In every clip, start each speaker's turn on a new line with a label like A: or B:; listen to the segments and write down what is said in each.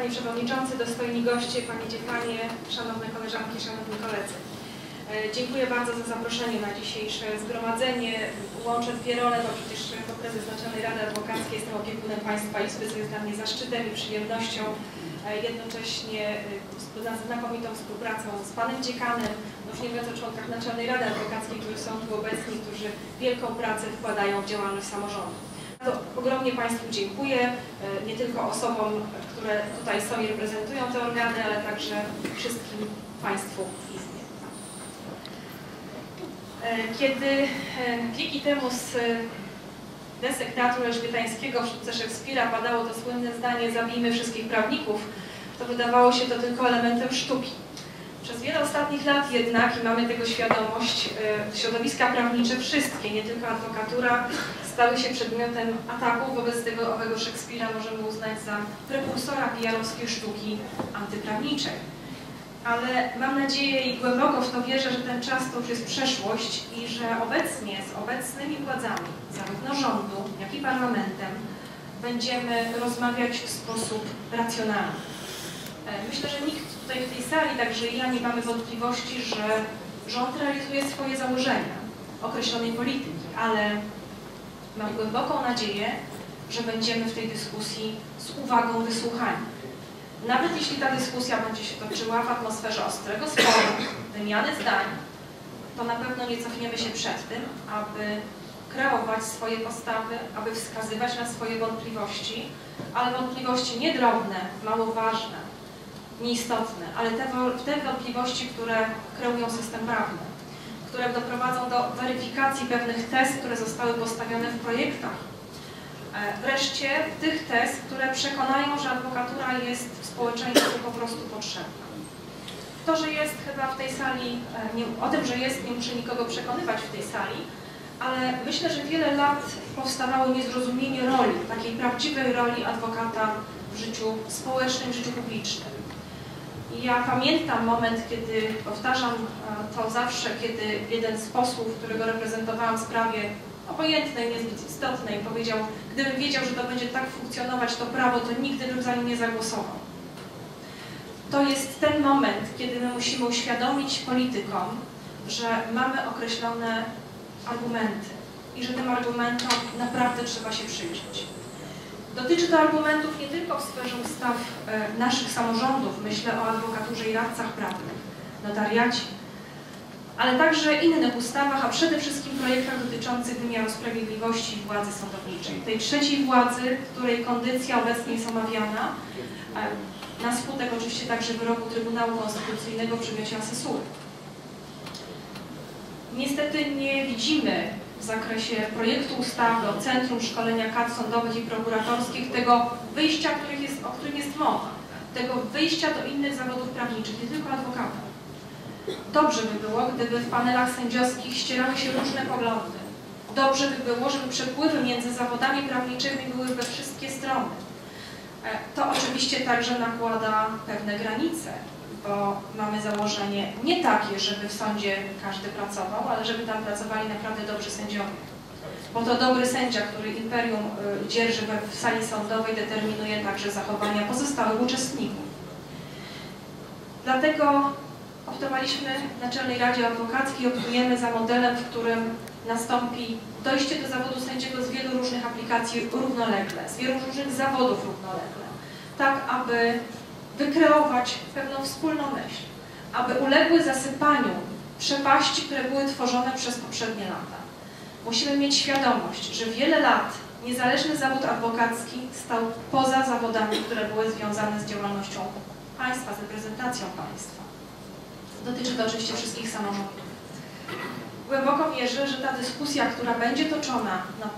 A: Panie Przewodniczący, dostojni goście, Panie Dziekanie, Szanowne Koleżanki, Szanowni Koledzy. E, Dziękuję bardzo za zaproszenie na dzisiejsze zgromadzenie. Łączę dwie role, bo przecież jako prezes Naczelnej Rady Adwokackiej jestem opiekunem Państwa Izby, co jest dla mnie zaszczytem i przyjemnością. E, Jednocześnie e, z znakomitą współpracą z Panem Dziekanem, no już nie mówiąc o członkach Naczelnej Rady Adwokackiej, którzy są tu obecni, którzy wielką pracę wkładają w działalność samorządu. To ogromnie Państwu dziękuję, e, nie tylko osobom, które tutaj są i reprezentują te organy, ale także wszystkim Państwu w Izbie. E, Kiedy e, wieki temu z desek Teatru Elżbietańskiego w sztuce Szekspira padało to słynne zdanie zabijmy wszystkich prawników, to wydawało się to tylko elementem sztuki. Przez wiele ostatnich lat jednak, i mamy tego świadomość, e, środowiska prawnicze wszystkie, nie tylko adwokatura, stały się przedmiotem ataku wobec tego owego Szekspira możemy uznać za prekursora pijarowskiej sztuki antyprawniczej. Ale mam nadzieję i głęboko w to wierzę, że ten czas to już jest przeszłość i że obecnie z obecnymi władzami, zarówno rządu, jak i parlamentem, będziemy rozmawiać w sposób racjonalny. E, Myślę, że nikt tutaj w tej sali, także ja, nie mamy wątpliwości, że rząd realizuje swoje założenia określonej polityki, ale mam głęboką nadzieję, że będziemy w tej dyskusji z uwagą wysłuchani. Nawet jeśli ta dyskusja będzie się toczyła w atmosferze ostrego sporu, wymiany zdań, to na pewno nie cofniemy się przed tym, aby kreować swoje postawy, aby wskazywać na swoje wątpliwości, ale wątpliwości nie drobne, mało ważne, nieistotne, ale te, te wątpliwości, które kreują system prawny, które doprowadzą do weryfikacji pewnych tez, które zostały postawione w projektach. E, Wreszcie tych tez, które przekonają, że adwokatura jest w społeczeństwie po prostu potrzebna. To, że jest chyba w tej sali, e, nie, o tym, że jest, nie muszę nikogo przekonywać w tej sali, ale myślę, że wiele lat powstawało niezrozumienie roli, takiej prawdziwej roli adwokata w życiu społecznym, w życiu publicznym. Ja pamiętam moment, kiedy powtarzam e, to zawsze, kiedy jeden z posłów, którego reprezentowałam w sprawie obojętnej, niezbyt istotnej, powiedział, gdybym wiedział, że to będzie tak funkcjonować, to prawo, to nigdy bym za nim nie zagłosował. To jest ten moment, kiedy my musimy uświadomić politykom, że mamy określone argumenty i że tym argumentom naprawdę trzeba się przyjrzeć. Dotyczy to argumentów nie tylko w sferze ustaw e, naszych samorządów, myślę o adwokaturze i radcach prawnych, notariacie, ale także innych ustawach, a przede wszystkim projektach dotyczących wymiaru sprawiedliwości i władzy sądowniczej. Tej trzeciej władzy, której kondycja obecnie jest omawiana, e, na skutek oczywiście także wyroku Trybunału Konstytucyjnego w przedmiocie asesury. Niestety nie widzimy w zakresie projektu ustawy o Centrum Szkolenia Kadr Sądowych i Prokuratorskich tego wyjścia, których jest, o którym jest mowa, tego wyjścia do innych zawodów prawniczych, nie tylko adwokata. Dobrze by było, gdyby w panelach sędziowskich ścierały się różne poglądy. Dobrze by było, żeby przepływy między zawodami prawniczymi były we wszystkie strony. E, To oczywiście także nakłada pewne granice, bo mamy założenie nie takie, żeby w sądzie każdy pracował, ale żeby tam pracowali naprawdę dobrzy sędziowie. Bo to dobry sędzia, który imperium y, dzierży w sali sądowej, determinuje także zachowania pozostałych uczestników. Dlatego optowaliśmy w Naczelnej Radzie Adwokackiej, optujemy za modelem, w którym nastąpi dojście do zawodu sędziego z wielu różnych aplikacji równolegle, z wielu różnych zawodów równolegle, tak aby wykreować pewną wspólną myśl, aby uległy zasypaniu przepaści, które były tworzone przez poprzednie lata. Musimy mieć świadomość, że wiele lat niezależny zawód adwokacki stał poza zawodami, które były związane z działalnością państwa, z reprezentacją państwa. Dotyczy to oczywiście wszystkich samorządów. Głęboko wierzę, że ta dyskusja, która będzie toczona nad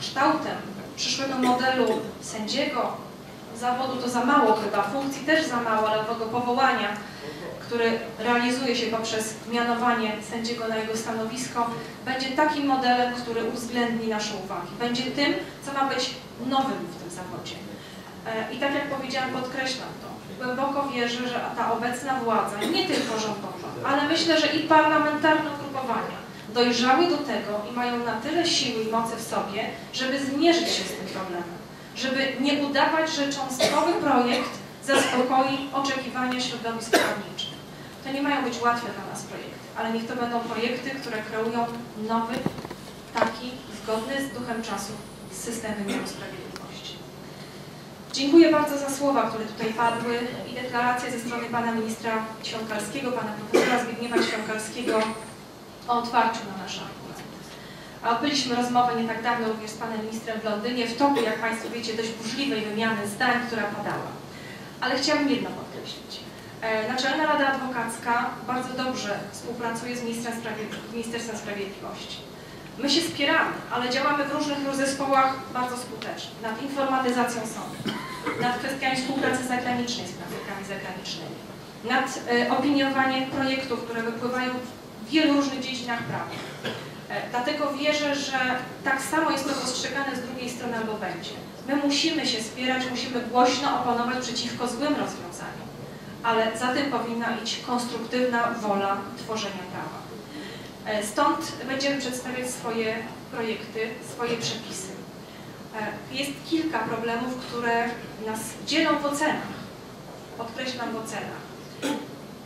A: kształtem przyszłego modelu sędziego, zawodu to za mało chyba, funkcji też za mało, ale tego powołania, który realizuje się poprzez mianowanie sędziego na jego stanowisko, będzie takim modelem, który uwzględni nasze uwagi. Będzie tym, co ma być nowym w tym zawodzie. E, I tak jak powiedziałam, podkreślam to. Głęboko wierzę, że ta obecna władza, nie tylko rządowa, ale myślę, że i parlamentarne ugrupowania dojrzały do tego i mają na tyle siły i mocy w sobie, żeby zmierzyć się z tym problemem. Żeby nie udawać, że cząstkowy projekt zaspokoi oczekiwania środowisk prawniczych. To nie mają być łatwe dla nas projekty, ale niech to będą projekty, które kreują nowy, taki zgodny z duchem czasu system wymiaru sprawiedliwości. Dziękuję bardzo za słowa, które tutaj padły i deklaracje ze strony pana ministra Świąkalskiego, pana profesora Zbigniewa Świąkalskiego o otwarciu na nasz odbyliśmy rozmowę nie tak dawno również z panem ministrem w Londynie w toku, jak państwo wiecie, dość burzliwej wymiany zdań, która padała. Ale chciałabym jedno podkreślić. E, Naczelna Rada Adwokacka bardzo dobrze współpracuje z Ministerstwem Sprawiedliwości. My się spieramy, ale działamy w różnych zespołach bardzo skutecznie. Nad informatyzacją sądu, nad kwestiami współpracy zagranicznej z praktykami zagranicznymi, nad e, opiniowaniem projektów, które wypływają w wielu różnych dziedzinach prawa. E, dlatego wierzę, że tak samo jest to postrzegane z drugiej strony albo będzie. My musimy się spierać, musimy głośno oponować przeciwko złym rozwiązaniom, ale za tym powinna iść konstruktywna wola tworzenia prawa. E, stąd będziemy przedstawiać swoje projekty, swoje przepisy. E, jest kilka problemów, które nas dzielą w ocenach. Podkreślam w ocenach.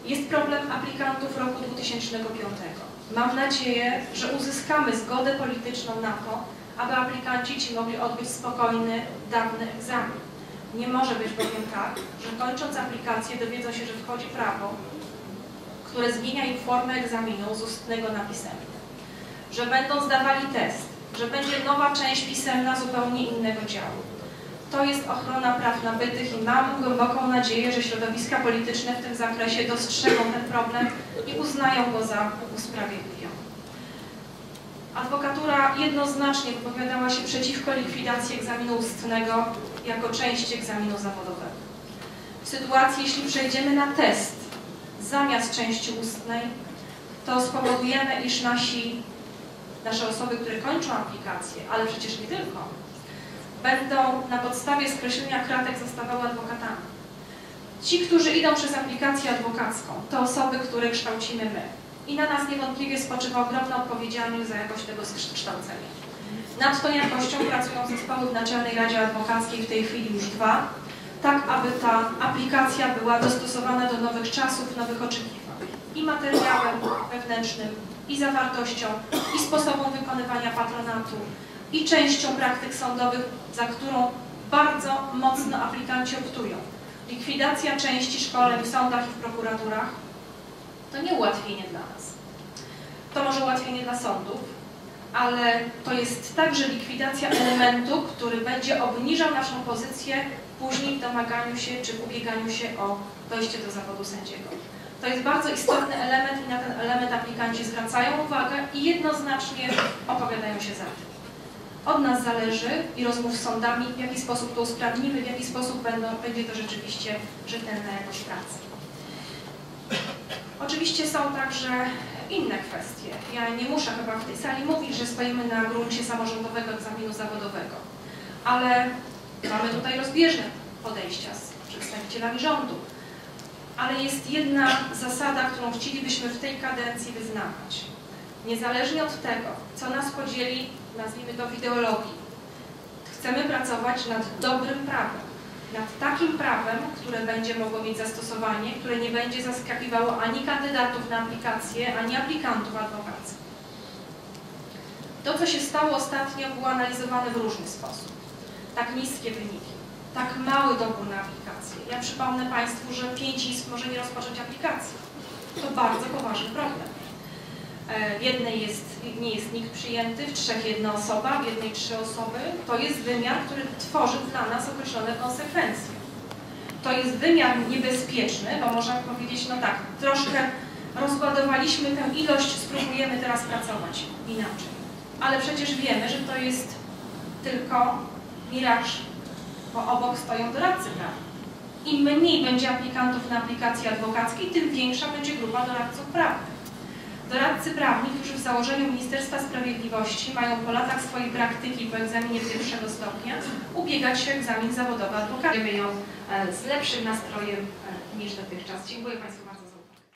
A: Jest problem aplikantów roku 2005. Mam nadzieję, że uzyskamy zgodę polityczną na to, aby aplikanci ci mogli odbyć spokojny, dawny egzamin. Nie może być bowiem tak, że kończąc aplikację dowiedzą się, że wchodzi prawo, które zmienia im formę egzaminu z ustnego na pisemny. Że będą zdawali test, że będzie nowa część pisemna zupełnie innego działu. To jest ochrona praw nabytych i mam głęboką nadzieję, że środowiska polityczne w tym zakresie dostrzegą ten problem i uznają go za usprawiedliwiony. Adwokatura jednoznacznie wypowiadała się przeciwko likwidacji egzaminu ustnego jako części egzaminu zawodowego. W sytuacji, jeśli przejdziemy na test zamiast części ustnej, to spowodujemy, iż nasi, nasze osoby, które kończą aplikację, ale przecież nie tylko, będą na podstawie skreślenia kratek zostawały adwokatami. Ci, którzy idą przez aplikację adwokacką, to osoby, które kształcimy my. I na nas niewątpliwie spoczywa ogromna odpowiedzialność za jakość tego kształcenia. Nad tą jakością pracują zespoły w Naczelnej Radzie Adwokackiej, w tej chwili już dwa, tak aby ta aplikacja była dostosowana do nowych czasów, nowych oczekiwań. I materiałem wewnętrznym, i zawartością, i sposobem wykonywania patronatu, i częścią praktyk sądowych, za którą bardzo mocno aplikanci optują. Likwidacja części szkoleń w sądach i w prokuraturach to nie ułatwienie dla nas. To może ułatwienie dla sądów, ale to jest także likwidacja elementu, który będzie obniżał naszą pozycję później w domaganiu się czy w ubieganiu się o dojście do zawodu sędziego. To jest bardzo istotny element i na ten element aplikanci zwracają uwagę i jednoznacznie opowiadają się za tym. Od nas zależy i rozmów z sądami, w jaki sposób to usprawnimy, w jaki sposób będą, będzie to rzeczywiście rzetelna jakość pracy. Oczywiście są także inne kwestie. Ja nie muszę chyba w tej sali mówić, że stoimy na gruncie samorządowego egzaminu zawodowego, ale mamy tutaj rozbieżne podejścia z przedstawicielami rządu. Ale jest jedna zasada, którą chcielibyśmy w tej kadencji wyznawać. Niezależnie od tego, co nas podzieli, nazwijmy to w ideologii, chcemy pracować nad dobrym prawem. Nad takim prawem, które będzie mogło mieć zastosowanie, które nie będzie zaskakiwało ani kandydatów na aplikację, ani aplikantów adwokacji. To, co się stało ostatnio, było analizowane w różny sposób. Tak niskie wyniki, tak mały dobór na aplikację. Ja przypomnę Państwu, że pięć izb może nie rozpocząć aplikacji. To bardzo poważny problem. E, w jednej jest, nie jest nikt przyjęty, w trzech jedna osoba, w jednej trzy osoby. To jest wymiar, który tworzy dla nas określone konsekwencje. To jest wymiar niebezpieczny, bo można powiedzieć, no tak, troszkę rozładowaliśmy tę ilość, spróbujemy teraz pracować inaczej. Ale przecież wiemy, że to jest tylko miraż, bo obok stoją doradcy prawni. Im mniej będzie aplikantów na aplikacji adwokackiej, tym większa będzie grupa doradców prawnych. Doradcy prawni, którzy w założeniu Ministerstwa Sprawiedliwości mają po latach swojej praktyki po egzaminie pierwszego stopnia ubiegać się o egzamin zawodowy adwokata. Ją e, z lepszym nastrojem e, niż dotychczas. Dziękuję Państwu.